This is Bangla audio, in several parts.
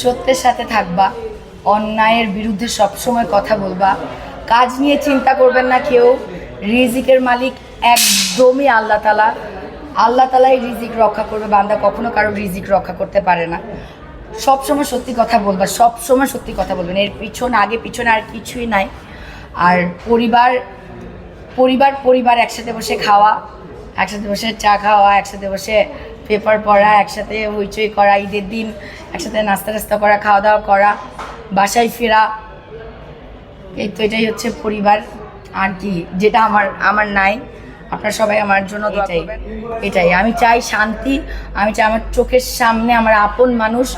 সত্যের সাথে থাকবা, অন্যায়ের বিরুদ্ধে সবসময় কথা বলবা, কাজ নিয়ে চিন্তা করবেন না কেউ, রিজিকের মালিক একদমই আল্লাহ তালা আল্লাহ তালাই রিজিক রক্ষা করবে, বান্দা কখনো কারও রিজিক রক্ষা করতে পারে না। সবসময় সত্যি কথা বলবা, সবসময় সত্যি কথা বলবেন। এর পিছনে, আগে পিছনে আর কিছুই নাই। আর পরিবার পরিবার পরিবার একসাথে বসে খাওয়া, একসাথে বসে চা খাওয়া, একসাথে বসে পেপার পড়া একসাথে হইচই করা ঈদের দিন একসাথে নাস্তা টাস্তা করা খাওয়া দাওয়া করা বাসায় ফেরা। এই তো এটাই হচ্ছে পরিবার। আর কি যেটা আমার আমার নাই। আপনারা সবাই আমার জন্য এটাই এটাই। আমি চাই শান্তি আমি চাই আমার চোখের সামনে আমার আপন মানুষ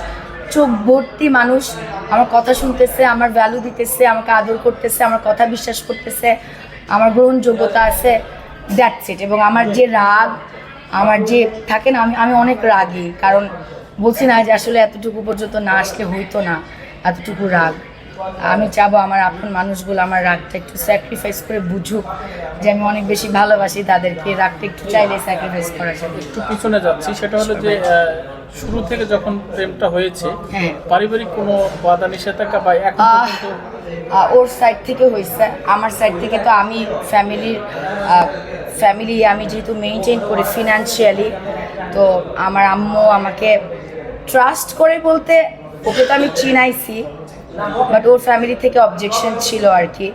চোখ ভর্তি মানুষ। আমার কথা শুনতেছে আমার ভ্যালু দিতেছে আমাকে আদর করতেছে আমার কথা বিশ্বাস করতেছে আমার গ্রহণযোগ্যতা আছে। দ্যাটস ইট এবং আমার যে রাগ আমার যে থাকে না আমি আমি অনেক রাগী কারণ বলছি না যে আসলে এতটুকু পর্যন্ত না আসলে হইতো না এতটুকু রাগ। আমি চাবো আমার আপন মানুষগুলো আমার রাগটা একটু স্যাক্রিফাইস করে বুঝুক যে আমি অনেক বেশি ভালোবাসি তাদেরকে রাগটা একটু চাইলে স্যাক্রিফাইস করা যাবে একটু পিছনে যাচ্ছি সেটা হলো যে শুরু থেকে যখন প্রেমটা হয়েছে হ্যাঁ। পারিবারিক কোনো বাধা নিষেধাজ্ঞা বা এখন ওর সাইড থেকে হয়েছে আমার সাইড থেকে তো আমি ফ্যামিলির ফ্যামিলি আমি যেহেতু মেনটেন করি ফিনান্সিয়ালি তো আমার আম্মু আমাকে ট্রাস্ট করে বলতে, ওকে তো আমি চিনাইছি বাট ওর ফ্যামিলি থেকে অবজেকশন ছিল আর কি।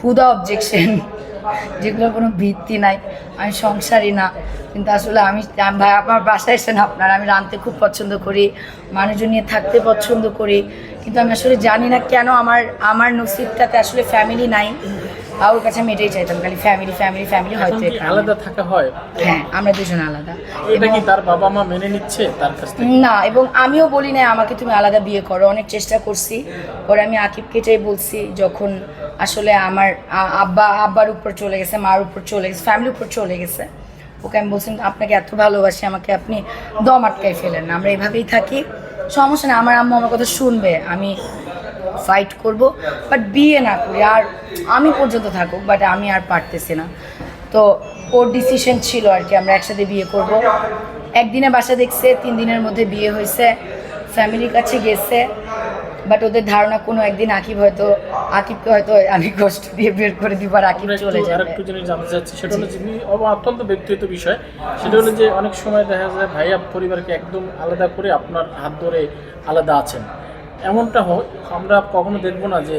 হুদা অবজেকশন যেগুলোর কোনো ভিত্তি নাই। আমি সংসারই না। কিন্তু আসলে আমি ভাই, আমার বাসায় এসেন আপনার, আমি রাঁধতে খুব পছন্দ করি, মানুষজন নিয়ে থাকতে পছন্দ করি। কিন্তু আমি আসলে জানি না কেন আমার আমার নসিবটাতে আসলে ফ্যামিলি নাই। আর ওর কাছে আমি এটাই চাইতাম খালি ফ্যামিলি ফ্যামিলি ফ্যামিলি হয়তো আলাদা থাকা হয়? হ্যাঁ আমরা দুজন আলাদা। এটা কি তার বাবা মা মেনে নিচ্ছে তার কাছ থেকে? না এবং আমিও বলি না আমাকে তুমি আলাদা বিয়ে করো অনেক চেষ্টা করছি। পরে আমি আকিবকে এটাই বলছি যখন আসলে আমার আব্বা আব্বার উপর চলে গেছে মার উপর চলে গেছে ফ্যামিলির উপর চলে গেছে ওকে আমি বলছিলাম আপনাকে এত ভালোবাসি আমাকে আপনি দম আটকাই ফেলেন না আমরা এভাবেই থাকি। সমস্যা না আমার আম্মু আমার কথা শুনবে আমি ফাইট করব বাট বিয়ে না করি। আর আমি পর্যন্ত থাকুক বাট আমি আর পারতেছি না। তো ওর ডিসিশন ছিল আর কি আমরা একসাথে বিয়ে করব। একদিনে বাসা দেখছে তিন দিনের মধ্যে বিয়ে হয়েছে ফ্যামিলির কাছে গেছে বাট ওদের ধারণা কোনো একদিন আকিব হয়তো আকিবকে হয়তো আমি কষ্ট দিয়ে বের করে দিব আর আকিব চলে যাবে। আরেকটু জিনিস জানতে চাচ্ছি সেটা হলো যে অত্যন্ত ব্যক্তিগত বিষয়। সেটা হলো যে অনেক সময় দেখা যায় ভাইয়া পরিবারকে একদম আলাদা করে আপনার হাত ধরে আলাদা আছেন। এমনটা হয় আমরা কখনো দেখব না যে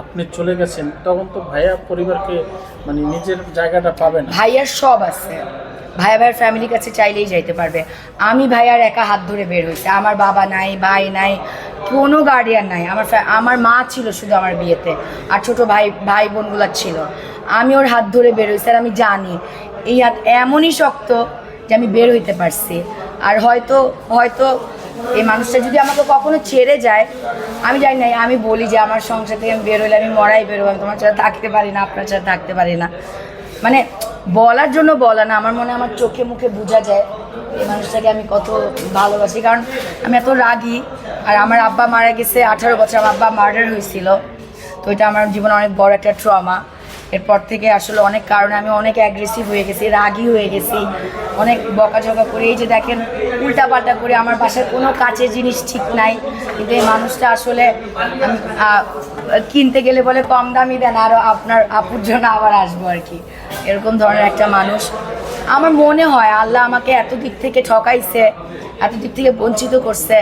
আপনি চলে গেছেন। তখন তো ভাইয়া পরিবারকে মানে নিজের জায়গাটা পাবে না। ভাইয়ার সব আছে। ভাইয়া ভাইয়ের ফ্যামিলির কাছে চাইলেই যাইতে পারবে। আমি ভাইয়ার একা হাত ধরে বের হয়েছে। আমার বাবা নাই, ভাই নাই, কোনো গার্ডিয়ান নাই। আমার আমার মা ছিল শুধু আমার বিয়েতে, আর ছোট ভাই ভাই বোনগুলো ছিল। আমি ওর হাত ধরে বের হয়েছি, আর আমি জানি, এই হাত এমনই শক্ত যে আমি বের হইতে পারছি। আর হয়তো হয়তো এই মানুষটা যদি আমাকে কখনো ছেড়ে যায়, আমি জানি না, আমি বলি যে আমার সংসার থেকে আমি বের হইলে আমি মরাই বেরোবো, আমি তোমার ছাড়া থাকতে পারি না, আপনার ছাড়া থাকতে পারি না। মানে বলার জন্য বলা না, আমার মনে আমার চোখে মুখে বোঝা যায় এই মানুষটাকে আমি কত ভালোবাসি, কারণ আমি এত রাগী, আর আমার আব্বা মারা গেছে আঠারো বছর, আমার আব্বা মার্ডার হয়েছিল, তো এটা আমার জীবনে অনেক বড় একটা ট্রমা এরপর থেকে আসলে অনেক কারণে আমি অনেক অ্যাগ্রেসিভ হয়ে গেছি, রাগী হয়ে গেছি, অনেক বকাঝকা করে। এই যে দেখেন, উল্টাপাল্টা করে আমার বাসায় কোনো কাছের জিনিস ঠিক নাই। কিন্তু এই মানুষটা আসলে কিনতে গেলে বলে কম দামি দেন আরও আপনার আপুর জন্য আবার আসব আর কি। এরকম ধরনের একটা মানুষ। আমার মনে হয় আল্লাহ আমাকে এত দিক থেকে ঠকাইছে, এত দিক থেকে বঞ্চিত করছে।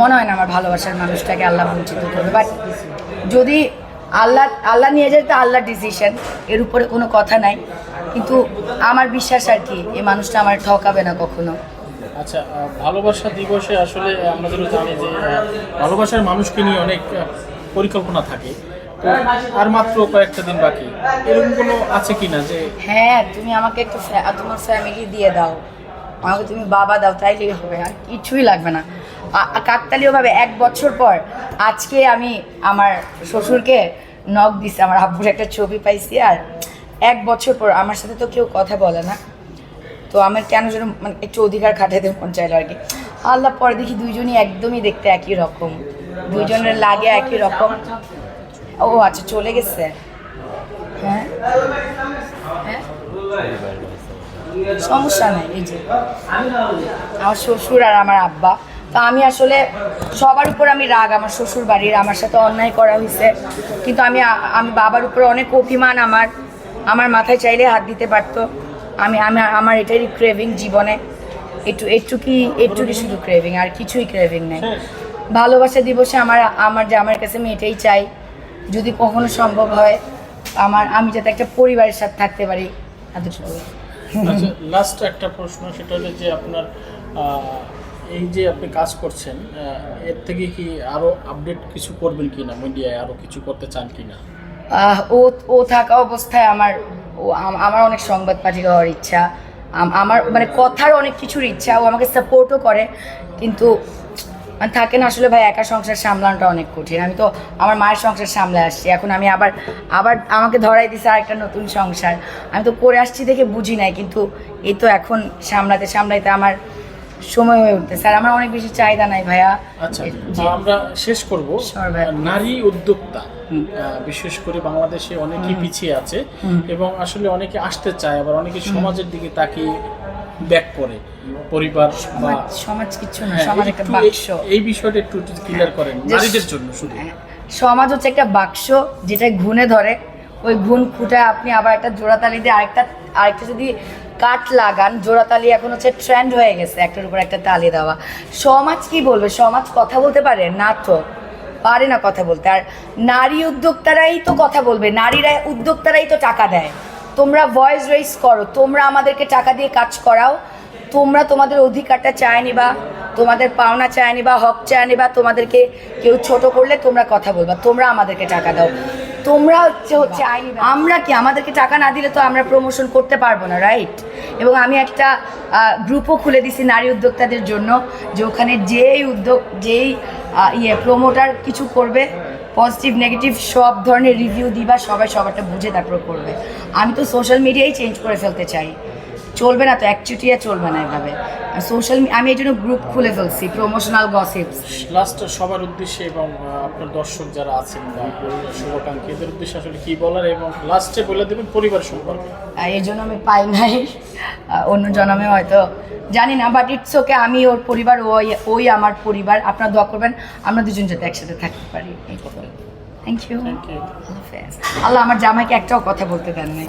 মনে হয় না আমার ভালোবাসার মানুষটাকে আল্লাহ বঞ্চিত করবে। বাট যদি আল্লাহ আল্লাহ নিয়ে যায় তো আল্লাহর ডিসিশন এর উপরে কোনো কথা নাই। কিন্তু আমার বিশ্বাস আর কি এই মানুষটা আমার ঠকাবে না কখনো। আচ্ছা ভালোবাসা দিবসে আসলে আমরা যেটা জানি যে ভালোবাসার মানুষকে নিয়ে অনেক পরিকল্পনা থাকে। আর মাত্র কয়েকটা দিন বাকি। এরকম কোনো আছে কিনা যে হ্যাঁ তুমি আমাকে একটু তোমার ফ্যামিলি দিয়ে দাও। আমাকে তুমি বাবা দাও তাইলেই হবে। আর কিছুই লাগবে না। কাকতালীয়ভাবে এক বছর পর আজকে আমি আমার শ্বশুরকে নখ দিছি, আমার আব্বুর একটা ছবি পাইছি আর এক বছর পর আমার সাথে তো কেউ কথা বলে না। তো আমার কেন যেন মানে একটু অধিকার খাটাইতে মন চাইলো আর কি। আল্লাহ পরে দেখি দুইজনই একদমই দেখতে একই রকম। দুইজনের লাগে একই রকম। ও আচ্ছা চলে গেছে। হ্যাঁ? হ্যাঁ? সমস্যা নাই, এই যে। আমার শ্বশুর আর আমার আব্বা। তো আমি আসলে সবার উপর আমি রাগ, আমার শ্বশুর বাড়ির আমার সাথে অন্যায় করা হয়েছে কিন্তু আমি আমি বাবার উপর অনেক অভিমান আমার। আমার মাথায় চাইলে হাত দিতে পারতো। আমি আমি, আমার এটাই ক্রেভিং জীবনে। একটু একটু কি একটু কি শুধু ক্রেভিং আর কিছুই ক্রেভিং নেই। ভালোবাসা দিবসে আমার আমার যে আমার কাছে আমি এটাই চাই, যদি কখনো সম্ভব হয়, আমার, আমি যাতে একটা পরিবারের সাথে থাকতে পারি। এতটুকু আচ্ছা লাস্ট একটা প্রশ্ন, সেটা হলো যে আপনার এই যে আপনি কাজ করছেন এর থেকে কি আরও আপডেট কিছু করবেন কিনা? মিডিয়ায় আরও কিছু করতে চান কিনা? আহ, ও ও থাকা অবস্থায় আমার ও আমার অনেক সংবাদ পাঠিয়ে হওয়ার ইচ্ছা। আম- আমার মানে কথার অনেক কিছুর ইচ্ছা ও আমাকে সাপোর্টও করে। কিন্তু মানে থাকে না আসলে ভাই একা সংসার সামলানোটা অনেক কঠিন। আমি তো আমার মায়ের সংসার সামলে আসছি। এখন আমি আবার আবার আমাকে ধরাই দিছে আরেকটা নতুন সংসার। আমি তো করে আসছি দেখে বুঝি নাই কিন্তু এই তো এখন সামলাতে সামলাইতে আমার সময় হয়ে উঠতেছে। আর আমার অনেক বেশি চাহিদা নাই ভাইয়া। আচ্ছা আমরা শেষ করব। নারী উদ্যোক্তা বিশেষ করে বাংলাদেশে অনেকেই পিছিয়ে আছে এবং আসলে অনেকে আসতে চায় আবার অনেকে সমাজের দিকে তাকিয়ে ব্যাক করে। পরিবার সমাজ কিচ্ছু না হ্যাঁ, সমাজ একটা বাক্স। এই- বিষয়টা একটু ক্লিয়ার করেন নারীদের জন্য শুধু। হ্যাঁ, সমাজ হচ্ছে একটা বাক্স যেটা ঘুনে ধরে। ওই ঘুণ খুঁটে আপনি আবার একটা জোড়াতালি দিয়ে আরেকটা আরেকটা যদি কাঠ লাগান জোড়াতালি এখন হচ্ছে ট্রেন্ড হয়ে গেছে, একটার উপর একটা তালি দেওয়া। সমাজ কি বলবে? সমাজ কথা বলতে পারে? না তো। পারে না কথা বলতে। আর নারী উদ্যোক্তারাই তো কথা বলবে। নারীরা, উদ্যোক্তারাই তো টাকা দেয়। তোমরা ভয়েস রেইজ করো। তোমরা আমাদেরকে টাকা দিয়ে কাজ করাও। তোমরা তোমাদের অধিকারটা চায় নিবা। তোমাদের পাওনা চায় নিবা, হক চায় নিবা। তোমাদেরকে কেউ ছোট করলে তোমরা কথা বলবা। তোমরা আমাদেরকে টাকা দাও। তোমরা হচ্ছে হচ্ছে আমরা কি, আমাদেরকে টাকা না দিলে তো আমরা প্রমোশন করতে পারব না রাইট এবং আমি একটা গ্রুপও খুলে দিছি নারী উদ্যোক্তাদের জন্য, যে ওখানে যেই উদ্যোগ, যেই ইয়ে প্রমোটার কিছু করবে পজিটিভ নেগেটিভ সব ধরনের রিভিউ দিবা, সবাই সবারটা বুঝে তারপর করবে। আমি তো সোশ্যাল মিডিয়াই চেঞ্জ করে ফেলতে চাই। চলবে না তো একচুটিয়া চলবে না এভাবে। সোশ্যাল আমি এই জন্য গ্রুপ খুলে ফেলছি প্রমোশনাল গসিপস লাস্ট সবার উদ্দেশ্যে এবং আপনার দর্শক যারা আছেন বা শুভাকাঙ্ক্ষী এদের উদ্দেশ্যে আসলে কি বলার এবং লাস্টে বলে দেবেন পরিবার সম্পর্কে। এই জন্য আমি পাই নাই। অন্য জন্মে হয়তো জানি না বাট ইটস ওকে আমি ওর পরিবার ওই ওই আমার পরিবার আপনার দোয়া করবেন আমরা দুজন যাতে একসাথে থাকতে পারি থ্যাংক ইউ আল্লাহ আমার জামাইকে একটাও কথা বলতে দেন নাই।